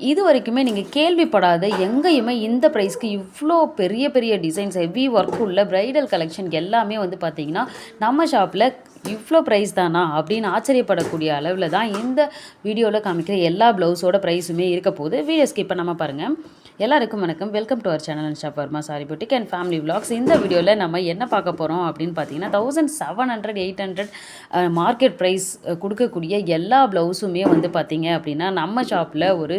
இது வரைக்குமே நீங்கள் கேள்விப்படாத எங்கேயுமே இந்த ப்ரைஸ்க்கு இவ்வளோ பெரிய பெரிய டிசைன்ஸ் ஹெவி ஒர்க் உள்ள ப்ரைடல் கலெக்ஷன் எல்லாமே வந்து பார்த்திங்கன்னா நம்ம ஷாப்பில் இவ்வளோ ப்ரைஸ் தானா அப்படின்னு ஆச்சரியப்படக்கூடிய அளவில் தான் இந்த வீடியோவில் காமிக்கிற எல்லா ப்ளவுஸோட ப்ரைஸுமே இருக்க போகுது. வீடியோ ஸ்கிப் பண்ணாமல் பாருங்கள் எல்லாருக்கும் வணக்கம். Welcome to our channel shop Varma sari boutique and family vlogs இந்த வீடியோவில் நம்ம என்ன பார்க்க போகிறோம் அப்படின்னு பார்த்தீங்கன்னா thousand seven hundred eight hundred market price கொடுக்கக்கூடிய எல்லா ப்ளவுஸுமே வந்து பார்த்தீங்க அப்படின்னா நம்ம ஷாப்பில் ஒரு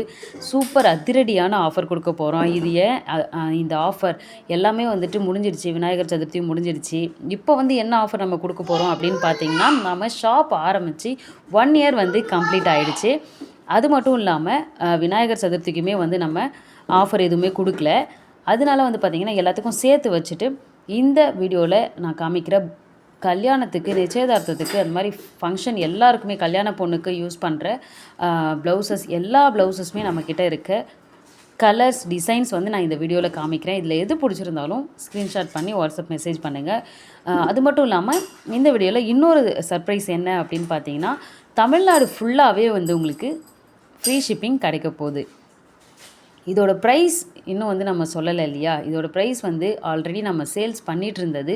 சூப்பர் அதிரடியான ஆஃபர் கொடுக்க போகிறோம் இது ஏன்? இந்த ஆஃபர் எல்லாமே வந்துட்டு முடிஞ்சிருச்சு விநாயகர் சதுர்த்தியும் முடிஞ்சிருச்சு இப்போ வந்து என்ன ஆஃபர் நம்ம கொடுக்க போகிறோம் அப்படின்னு பார்த்தீங்கன்னா நம்ம ஷாப் ஆரம்பித்து ஒன் இயர் வந்து கம்ப்ளீட் ஆகிடுச்சு அது மட்டும் இல்லாமல் விநாயகர் சதுர்த்திக்குமே வந்து நம்ம ஆஃபர் எதுவுமே கொடுக்கல. அதனால வந்து பார்த்திங்கன்னா எல்லாத்துக்கும் சேர்த்து வச்சுட்டு இந்த வீடியோவில் நான் காமிக்கிற கல்யாணத்துக்கு நிச்சயதார்த்தத்துக்கு அந்த மாதிரி ஃபங்க்ஷன் எல்லாருக்குமே கல்யாண பொண்ணுக்கு யூஸ் பண்ணுற ப்ளவுசஸ் எல்லா ப்ளவுசஸுமே நம்மக்கிட்ட இருக்க. கலர்ஸ் டிசைன்ஸ் வந்து நான் இந்த வீடியோவில் காமிக்கிறேன். இதில் எது பிடிச்சிருந்தாலும் ஸ்க்ரீன்ஷாட் பண்ணி வாட்ஸ்அப் மெசேஜ் பண்ணுங்கள் அது மட்டும் இல்லாமல் இந்த வீடியோவில் இன்னொரு சர்ப்ரைஸ் என்ன அப்படின்னு பார்த்தீங்கன்னா தமிழ்நாடு ஃபுல்லாகவே வந்து உங்களுக்கு ஃப்ரீ ஷிப்பிங் கிடைக்க போகுது. இதோட ப்ரைஸ் இன்னும் வந்து நம்ம சொல்லலை இல்லையா? இதோட ப்ரைஸ் வந்து ஆல்ரெடி நம்ம சேல்ஸ் பண்ணிகிட்டு இருந்தது.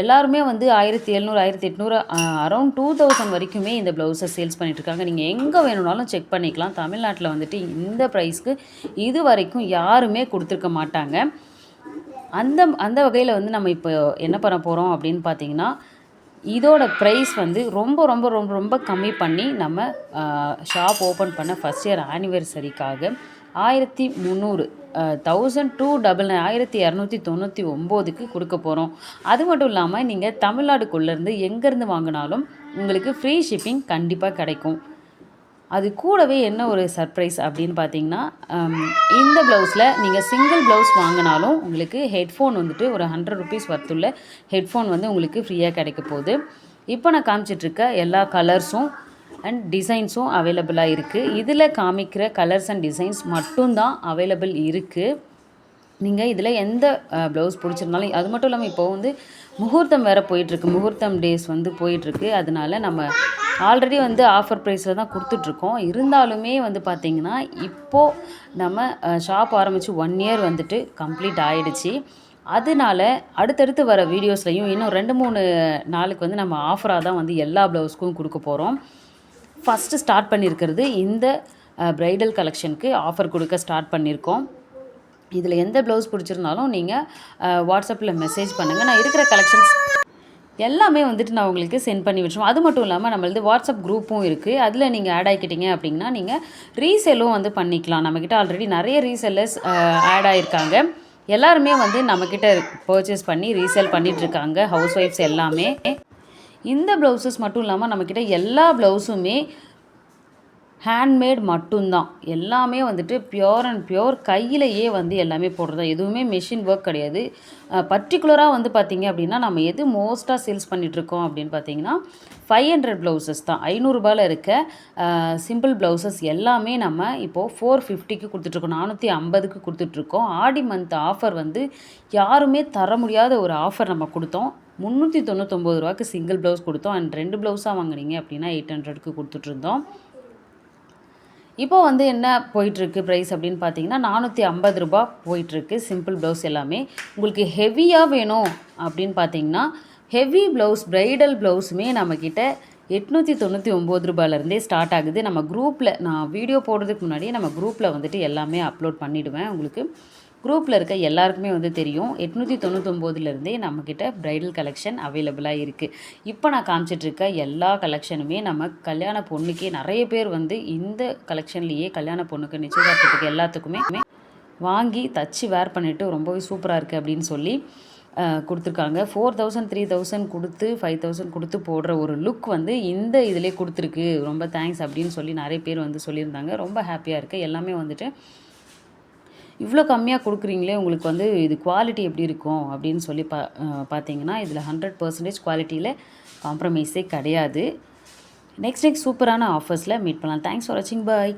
எல்லாருமே வந்து ஆயிரத்தி எழுநூறு ஆயிரத்தி எட்நூறு அரௌண்ட் டூ தௌசண்ட் வரைக்குமே இந்த ப்ளவுஸை சேல்ஸ் பண்ணிகிட்டு இருக்காங்க. நீங்கள் எங்கே வேணும்னாலும் செக் பண்ணிக்கலாம். தமிழ்நாட்டில் வந்துட்டு இந்த ப்ரைஸ்க்கு இது வரைக்கும் யாருமே கொடுத்துருக்க மாட்டாங்க. அந்த அந்த வகையில் வந்து நம்ம இப்போ என்ன பண்ண போகிறோம் அப்படின்னு பார்த்தீங்கன்னா இதோட ப்ரைஸ் வந்து ரொம்ப ரொம்ப ரொம்ப ரொம்ப கம்மி பண்ணி நம்ம ஷாப் ஓப்பன் பண்ண ஃபஸ்ட் இயர் ஆனிவர்சரிக்காக ஆயிரத்தி முந்நூறு தௌசண்ட் டூ டபுள் நைன் ஆயிரத்தி இரநூத்தி தொண்ணூற்றி ஒம்போதுக்கு கொடுக்க போகிறோம் அது மட்டும் இல்லாமல் நீங்கள் தமிழ்நாடுக்குள்ளேருந்து எங்கேருந்து வாங்கினாலும் உங்களுக்கு ஃப்ரீ ஷிப்பிங் கண்டிப்பாக கிடைக்கும். அது கூடவே என்ன ஒரு சர்ப்ரைஸ் அப்படின்னு பார்த்தீங்கன்னா இந்த ப்ளவுஸில் நீங்கள் சிங்கிள் ப்ளவுஸ் வாங்கினாலும் உங்களுக்கு ஹெட்ஃபோன் வந்துட்டு ஒரு ஹண்ட்ரட் ருபீஸ் வர்த்துள்ள ஹெட்ஃபோன் வந்து உங்களுக்கு ஃப்ரீயாக கிடைக்க போகுது. இப்போ நான் காமிச்சிட்ருக்க எல்லா கலர்ஸும் அண்ட் டிசைன்ஸும் அவைலபிளாக இருக்குது இதில் காமிக்கிற கலர்ஸ் அண்ட் டிசைன்ஸ் மட்டும்தான் அவைலபிள் இருக்குது நீங்கள் இதில் எந்த ப்ளவுஸ் பிடிச்சிருந்தாலும் அது மட்டும் இல்லாமல் இப்போ வந்து முகூர்த்தம் வேறு போயிட்டுருக்கு. முகூர்த்தம் டேஸ் வந்து போயிட்டுருக்கு. அதனால நம்ம ஆல்ரெடி வந்து ஆஃபர் ப்ரைஸில் தான் கொடுத்துட்ருக்கோம் இருந்தாலுமே வந்து பார்த்திங்கன்னா இப்போது நம்ம ஷாப் ஆரம்பித்து ஒன் இயர் வந்துட்டு கம்ப்ளீட் ஆகிடுச்சி அதனால அடுத்தடுத்து வர வீடியோஸ்லையும் இன்னும் ரெண்டு மூணு நாளுக்கு வந்து நம்ம ஆஃபராக தான் வந்து எல்லா ப்ளவுஸ்க்கும் கொடுக்க போகிறோம் ஃபஸ்ட்டு ஸ்டார்ட் பண்ணியிருக்கிறது இந்த ப்ரைடல் கலெக்ஷனுக்கு ஆஃபர் கொடுக்க ஸ்டார்ட் பண்ணியிருக்கோம் இதில் எந்த ப்ளவுஸ் பிடிச்சிருந்தாலும் நீங்கள் வாட்ஸ்அப்பில் மெசேஜ் பண்ணுங்கள் நான் இருக்கிற கலெக்ஷன்ஸ் எல்லாமே வந்துட்டு நான் உங்களுக்கு சென்ட் பண்ணி விட்டுருவோம். அது மட்டும் இல்லாமல் நம்மளது வாட்ஸ்அப் குரூப்பும் இருக்குது அதில் நீங்கள் ஆட் ஆகிக்கிட்டீங்க அப்படின்னா நீங்கள் ரீசேலும் வந்து பண்ணிக்கலாம். நம்மக்கிட்ட ஆல்ரெடி நிறைய ரீசேலர்ஸ் ஆட் ஆகியிருக்காங்க எல்லாருமே வந்து நம்மக்கிட்ட பர்ச்சேஸ் பண்ணி ரீசேல் பண்ணிகிட்ருக்காங்க ஹவுஸ் ஒய்ஃப்ஸ் எல்லாமே. இந்த ப்ளவுசஸ் மட்டும் இல்லாமல் நம்மக்கிட்ட எல்லா ப்ளவுஸுமே ஹேண்ட்மேட் மட்டும்தான். எல்லாமே வந்துட்டு பியோர் அண்ட் பியோர் கையிலேயே வந்து எல்லாமே போடுறது எதுவுமே மெஷின் ஒர்க் கிடையாது. பர்டிகுலராக வந்து பார்த்திங்க அப்படின்னா நம்ம எது மோஸ்ட்டாக சேல்ஸ் பண்ணிகிட்ருக்கோம் அப்படின்னு பார்த்தீங்கன்னா ஃபைவ் ஹண்ட்ரட் ப்ளவுசஸ் தான். ஐநூறுரூபாயில் இருக்க சிம்பிள் ப்ளவுசஸ் எல்லாமே நம்ம இப்போது ஃபோர் ஃபிஃப்டிக்கு கொடுத்துட்ருக்கோம் நானூற்றி ஐம்பதுக்கு கொடுத்துட்ருக்கோம் ஆடி மந்த் ஆஃபர் வந்து யாருமே தர முடியாத ஒரு ஆஃபர் நம்ம கொடுத்தோம். முந்நூற்றி தொண்ணூத்தொம்பது ரூபாய்க்கு சிங்கிள் ப்ளவுஸ் கொடுத்தோம். அண்ட் ரெண்டு ப்ளவுஸாக வாங்குனீங்க அப்படின்னா எயிட் ஹண்ட்ரடுக்கு கொடுத்துட்ருந்தோம். இப்போ வந்து என்ன போயிட்டுருக்கு ப்ரைஸ் அப்படின்னு பார்த்தீங்கன்னா நானூற்றி ஐம்பது ரூபா போயிட்டுருக்கு சிம்பிள் ப்ளவுஸ் எல்லாமே. உங்களுக்கு ஹெவியாக வேணும் அப்படின்னு பார்த்தீங்கன்னா ஹெவி ப்ளவுஸ் ப்ரைடல் ப்ளவுஸுமே நம்மக்கிட்ட எட்நூற்றி தொண்ணூற்றி ஒம்பது ரூபாயிலேருந்தே ஸ்டார்ட் ஆகுது. நம்ம குரூப்பில் நான் வீடியோ போடுறதுக்கு முன்னாடியே நம்ம குரூப்பில் வந்துட்டு எல்லாமே அப்லோட் பண்ணிவிடுவேன் உங்களுக்கு. குரூப்பில் இருக்க எல்லாருக்குமே வந்து தெரியும். எட்நூற்றி தொண்ணூத்தொம்போதுலேருந்தே நம்மக்கிட்ட ப்ரைடல் கலெக்ஷன் அவைலபிளாக இருக்குது இப்போ நான் காமிச்சிட்ருக்க எல்லா கலெக்ஷனுமே நம்ம கல்யாண பொண்ணுக்கே நிறைய பேர் வந்து இந்த கலெக்ஷன்லேயே கல்யாண பொண்ணுக்கு நிச்சயதார்த்தத்துக்கு எல்லாத்துக்குமே வாங்கி தச்சு வேர் பண்ணிவிட்டு ரொம்பவே சூப்பராக இருக்குது அப்படின்னு சொல்லி கொடுத்துருக்காங்க. ஃபோர் தௌசண்ட் த்ரீ தௌசண்ட் கொடுத்து ஃபைவ் தௌசண்ட் கொடுத்து போடுற ஒரு லுக் வந்து இந்த இதிலே கொடுத்துருக்கு. ரொம்ப தேங்க்ஸ் அப்படின்னு சொல்லி நிறைய பேர் வந்து சொல்லியிருந்தாங்க. ரொம்ப ஹாப்பியாக இருக்குது எல்லாமே வந்துட்டு இவ்வளோ கம்மியாக கொடுக்குறீங்களே உங்களுக்கு வந்து இது குவாலிட்டி எப்படி இருக்கும் அப்படின்னு சொல்லி பா பார்த்தீங்கன்னா இதில் ஹண்ட்ரட் பர்சன்டேஜ் குவாலிட்டியில் காம்ப்ரமைஸே கிடையாது. நெக்ஸ்ட் நெக்ஸ்ட் சூப்பரான ஆஃபர்ஸில் மீட் பண்ணலாம். தேங்க்ஸ் ஃபார் வாட்சிங் பாய்